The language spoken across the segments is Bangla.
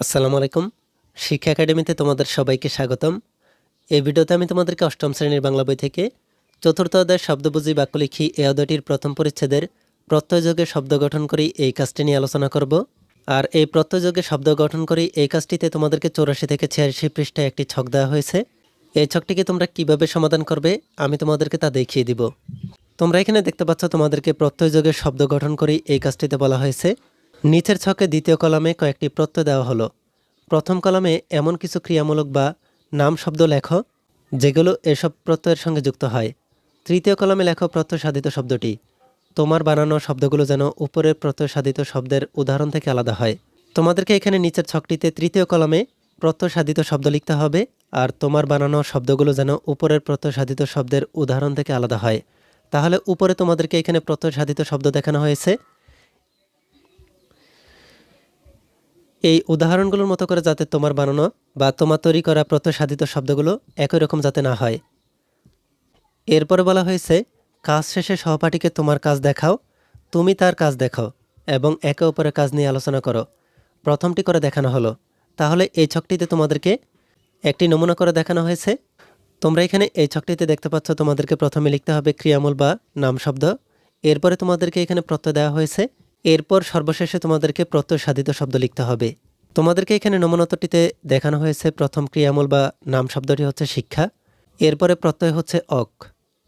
আসসালামু আলাইকুম। শিক্ষা একাডেমিতে তোমাদের সবাইকে স্বাগতম। এই ভিডিওতে আমি তোমাদেরকে অষ্টম শ্রেণির বাংলা বই থেকে চতুর্থ অধ্যায় শব্দবুঝি বাক্য লিখি এই অধ্যায়টির প্রথম পরিচ্ছেদের প্রত্যয়যোগে শব্দ গঠন করি এই কাজটি নিয়ে আলোচনা করব। আর এই প্রত্যয়যোগে শব্দ গঠন করি এই কাজটিতে তোমাদেরকে চৌরাশি থেকে ছিয়াশি পৃষ্ঠায় একটি ছক দেওয়া হয়েছে। এই ছকটিকে তোমরা কীভাবে সমাধান করবে আমি তোমাদেরকে তা দেখিয়ে দিব। তোমরা এখানে দেখতে পাচ্ছ তোমাদেরকে প্রত্যয়যোগে শব্দ গঠন করি এই কাজটিতে বলা হয়েছে। নিচের ছকে দ্বিতীয় কলামে কয়েকটি প্রত্যয় দেওয়া হলো। প্রথম কলামে এমন কিছু ক্রিয়ামূলক বা নাম শব্দ লেখ, যেগুলো এসব প্রত্যয়ের সঙ্গে যুক্ত হয়। তৃতীয় কলামে লেখো প্রত্যয় সাধিত শব্দটি। তোমার বানানো শব্দগুলো যেন উপরের প্রত্যয় সাধিত শব্দের উদাহরণ থেকে আলাদা হয়। তোমাদেরকে এখানে নিচের ছকটিতে তৃতীয় কলামে প্রত্যয় সাধিত শব্দ লিখতে হবে, আর তোমার বানানো শব্দগুলো যেন উপরের প্রত্যয় সাধিত শব্দের উদাহরণ থেকে আলাদা হয়। তাহলে উপরে তোমাদেরকে এখানে প্রত্যয় সাধিত শব্দ দেখানো হয়েছে। এই উদাহরণগুলোর মতো করে যাতে তোমার বানানো বা তোমার তৈরি করা প্রত্যসাধিত শব্দগুলো একই রকম যাতে না হয়। এরপরে বলা হয়েছে, কাজ শেষে সহপাঠীকে তোমার কাজ দেখাও, তুমি তার কাজ দেখো এবং একে অপরের কাজ নিয়ে আলোচনা করো। প্রথমটি করে দেখানো হলো। তাহলে এই ছকটিতে তোমাদেরকে একটি নমুনা করে দেখানো হয়েছে। তোমরা এখানে এই ছকটিতে দেখতে পাচ্ছ তোমাদেরকে প্রথমে লিখতে হবে ক্রিয়ামূল বা নাম শব্দ এরপরে তোমাদেরকে এখানে প্রত্যয় দেওয়া হয়েছে এরপর সর্বশেষে তোমাদেরকে প্রত্যয় সাধিত শব্দ লিখতে হবে। তোমাদেরকে এখানে নমনতটিতে দেখানো হয়েছে প্রথম ক্রিয়ামূল বা নাম শব্দটি হচ্ছে শিক্ষা। এরপরে প্রত্যয় হচ্ছে অক।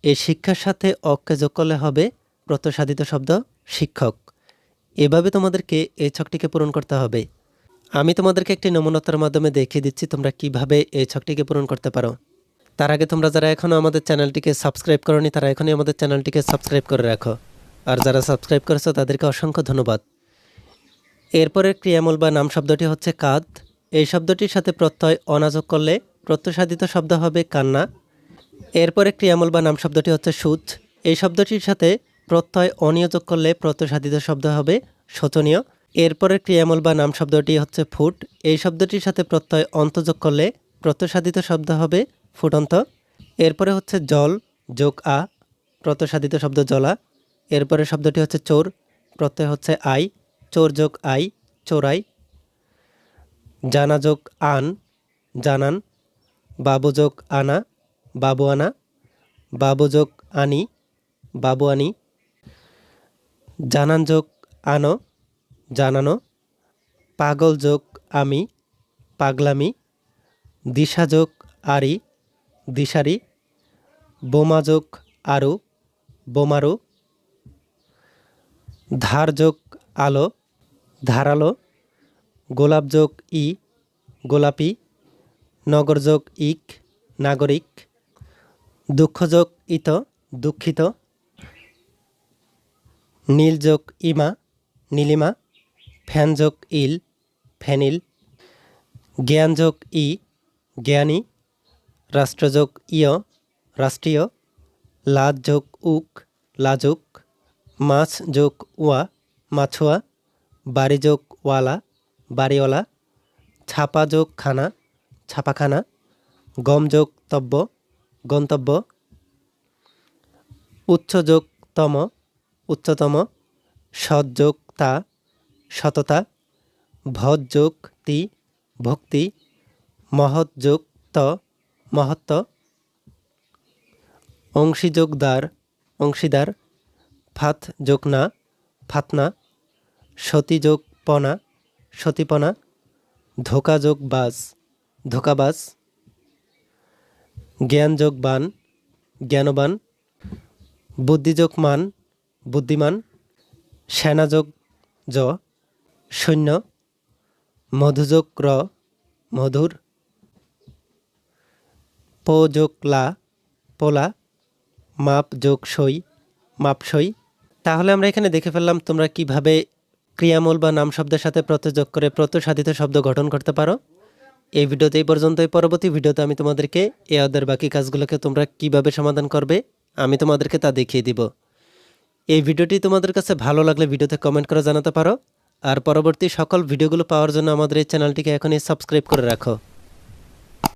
এই শিক্ষার সাথে অককে যোগ করলে হবে প্রত্যয় সাধিত শব্দ শিক্ষক। এভাবে তোমাদেরকে এই ছকটিকে পূরণ করতে হবে। আমি তোমাদেরকে একটি নমুনতার মাধ্যমে দেখিয়ে দিচ্ছি তোমরা কীভাবে এই ছকটিকে পূরণ করতে পারো। তার আগে তোমরা যারা এখনও আমাদের চ্যানেলটিকে সাবস্ক্রাইব করনি, তারা এখনই আমাদের চ্যানেলটিকে সাবস্ক্রাইব করে রাখো। আর যারা সাবস্ক্রাইব করেছে, তাদেরকে অসংখ্য ধন্যবাদ। এরপরের ক্রিয়ামূল বা নাম শব্দটি হচ্ছে কাদ। এই শব্দটির সাথে প্রত্যয় অনাযোগ করলে প্রত্যসাধিত শব্দ হবে কান্না। এরপরে ক্রিয়ামূল বা নাম শব্দটি হচ্ছে সুচ এই শব্দটির সাথে প্রত্যয় অনিয়োযোগ করলে প্রত্যসাধিত শব্দ হবে শোচনীয়। এরপরে ক্রিয়ামূল বা নাম শব্দটি হচ্ছে ফুট। এই শব্দটির সাথে প্রত্যয় অন্তযোগ করলে প্রত্যসাধিত শব্দ হবে ফুটন্ত। এরপরে হচ্ছে জল, যোগ আ প্রত্যসাধিত শব্দ জলা। এরপরে শব্দটি হচ্ছে চোর, প্রত্যয় হচ্ছে আই, চোর যোগ আই চোরাই জানা যোগ আন, জানান। বাবু যোগ আনা, বাবু আনা। বাবু যোগ আনি, বাবু আনি। জানান যোগ আনো, জানানো। পাগল যোগ আমি, পাগলামি। দিশা যোগ আরি, দিশারি। বোমা যোগ আরু, বোমারু। ধার যোগ আলো, ধারালো গোলাপ যোগ ই, গোলাপি নগর যোগ ইক, নাগরিক দুঃখ যোগ ইত, দুঃখিত নীল যোগ ইমা, নীলিমা ফ্যান যোগ ইল ফ্যানিল জ্ঞান যোগ ই, জ্ঞানী, রাষ্ট্রযোগ ইয়, রাষ্ট্রীয় লাজ যোগ উক, লাজুক মাছ যোগ ওয়া মাছুয়া, বাড়ি যোগ ওয়ালা, বাড়িওয়ালা, ছাপা যোগ খানা, ছাপাখানা, গম যোগ তব্য, গন্তব্য, উচ্চ যোগ তম, উচ্চতম, সৎ যোগ তা, সততা ভজ যোগ তি, ভক্তি, মহৎ যোগ ত, মহত্ব অংশীযোগ দ্বার, অংশীদার ফাত যোগ না ফাতনা সতী যোগ পনা সতীপনা ধোকা যোগ বাজ ধোকাবাজ জ্ঞান যোগ বান, জ্ঞানবান বুদ্ধিযোগ মান, বুদ্ধিমান সেনাযোগ জ, সৈন্য মধুযোগ র, মধুর, প যোগ লা, পোলা, মাপ যোগ সই মাপসই তাহলে আমরা এখানে দেখে ফেললাম তোমরা কীভাবে ক্রিয়ামূল বা নাম শব্দের সাথে প্রত্যয় যোগ করে প্রত্যসাধিত শব্দ গঠন করতে পারো। এই ভিডিওতে এই পর্যন্তই। পরবর্তী ভিডিওতে আমি তোমাদেরকে এ অদের বাকি কাজগুলোকে তোমরা কীভাবে সমাধান করবে, আমি তোমাদেরকে তা দেখিয়ে দিব। এই ভিডিওটি তোমাদের কাছে ভালো লাগলে ভিডিওতে কমেন্ট করে জানাতে পারো। আর পরবর্তী সকল ভিডিওগুলো পাওয়ার জন্য আমাদের এই চ্যানেলটিকে এখনই সাবস্ক্রাইব করে রাখো।